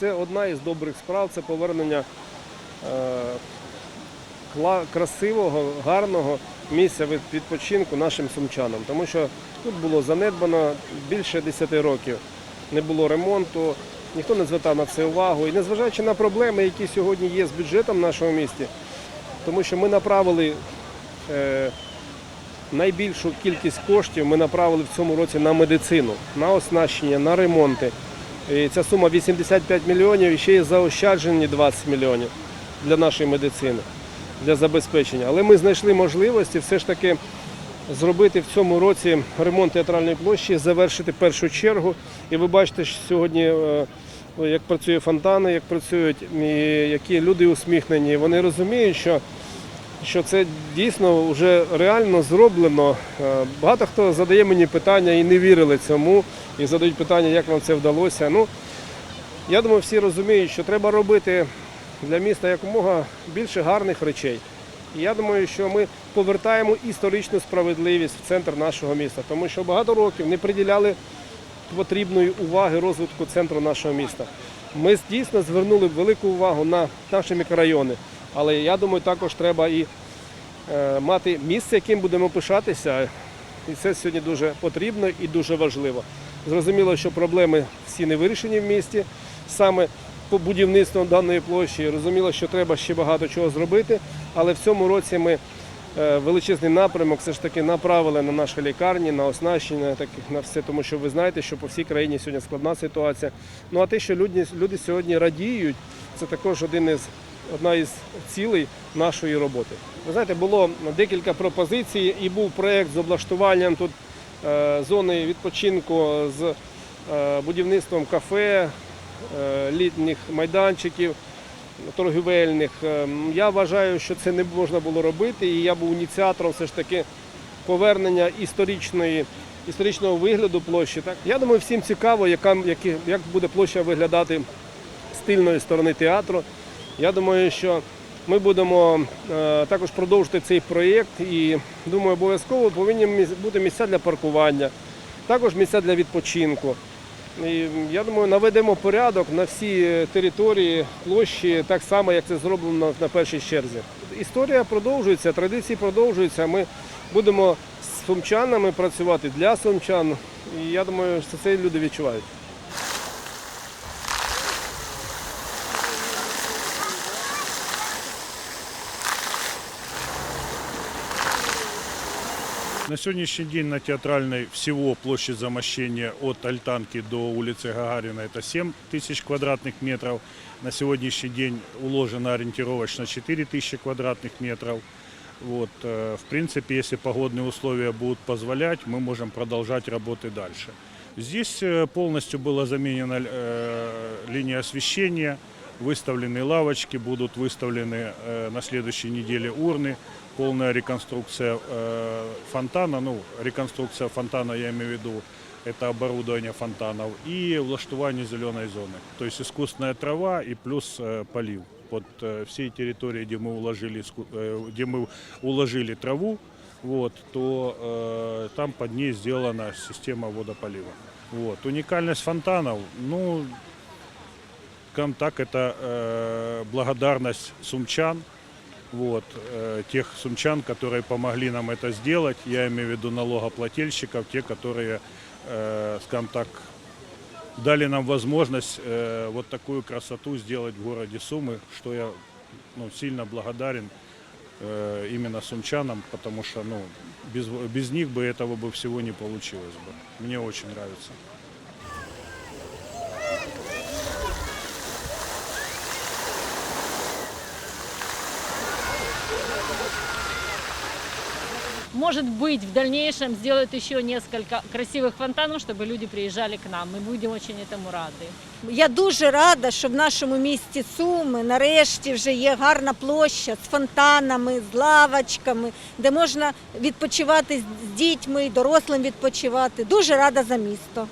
Це одна із добрих справ, це повернення красивого, гарного місця відпочинку нашим сумчанам. Тому що тут було занедбано більше 10 років. Не було ремонту, ніхто не звертав на це увагу. І незважаючи на проблеми, які сьогодні є з бюджетом в нашому місті, тому що ми направили е, найбільшу кількість коштів ми направили в цьому році на медицину, на оснащення, на ремонти. І ця сума 85 мільйонів і ще є заощаджені 20 мільйонів для нашої медицини, для забезпечення. Але ми знайшли можливості все ж таки зробити в цьому році ремонт театральної площі, завершити першу чергу. І ви бачите, що сьогодні е, як працює фонтани, як працюють, і які люди усміхнені. Вони розуміють, що що це дійсно вже реально зроблено. Е, Багато хто задає мені питання і не вірили цьому, і задають питання, як вам це вдалося. Ну, я думаю, всі розуміють, що треба робити для міста якомога більше гарних речей. І я думаю, що ми повертаємо історичну справедливість в центр нашого міста, тому що багато років не приділяли потрібної уваги розвитку центру нашого міста. Ми дійсно звернули велику увагу на наші мікрорайони, але я думаю, також треба і е, мати місце, яким будемо пишатися. І це сьогодні дуже потрібно і дуже важливо. Зрозуміло, що проблеми всі не вирішені в місті, саме по будівництву даної площі. Розуміло, що треба ще багато чого зробити, але в цьому році ми е, величезний напрямок все ж таки направили на наші лікарні, на оснащення, так на все, тому що ви знаєте, що по всій країні сьогодні складна ситуація. Ну а те, що люди, люди сьогодні радіють, це також один із одна із цілей нашої роботи. Ви знаєте, було декілька пропозицій і був проєкт з облаштуванням тут е, зони відпочинку з е, будівництвом кафе, літніх майданчиків торгівельних. Е, Я вважаю, що це не можна було робити, і я був ініціатором все ж таки повернення історичної. Історичного вигляду площі. Так? Я думаю, всім цікаво, яка, як буде площа виглядати з тильної сторони театру. Я думаю, що ми будемо е, також продовжити цей проєкт і думаю, обов'язково повинні бути місця для паркування, також місця для відпочинку. І я думаю, наведемо порядок на всі території площі, так само, як це зроблено на першій черзі. Історія продовжується, традиції продовжуються. Ми будемо з сумчанами працювати для сумчан. І я думаю, що це люди відчувають. На сегодняшний день на Театральной всего площадь замощения от Альтанки до улицы Гагарина это 7 тысяч квадратных метров. На сегодняшний день уложено ориентировочно 4 тысячи квадратных метров. Вот, э, в принципе, если погодные условия будут позволять, мы можем продолжать работы дальше. Здесь э, полностью была заменена э, линия освещения, выставлены лавочки, будут выставлены э, на следующей неделе урны, полная реконструкция э, фонтана, ну, реконструкция фонтана, я имею в виду, это оборудование фонтанов и влаштование зеленой зоны. То есть искусственная трава и плюс э, полив под э, всей территорией, где мы уложили, иску- э, где мы уложили траву, вот, то э, там под ней сделана система водополива. Вот. Уникальность фонтанов, ну, скажем так, это э, благодарность сумчан, вот, э, тех сумчан, которые помогли нам это сделать. Я имею в виду налогоплательщиков, те, которые, э, скажем так, дали нам возможность э, вот такую красоту сделать в городе Сумы, что я ну, сильно благодарен э, именно сумчанам, потому что ну, без, без них бы этого бы всего не получилось бы. Мне очень нравится. Может быть, в дальнейшем сделают еще несколько красивых фонтанов, чтобы люди приезжали к нам. Мы будем очень этому рады. Я дуже рада, що в нашому місті Суми нарешті вже є гарна площа з фонтанами, з лавочками, де можна відпочивати з дітьми, і дорослим відпочивати. Дуже рада за місто.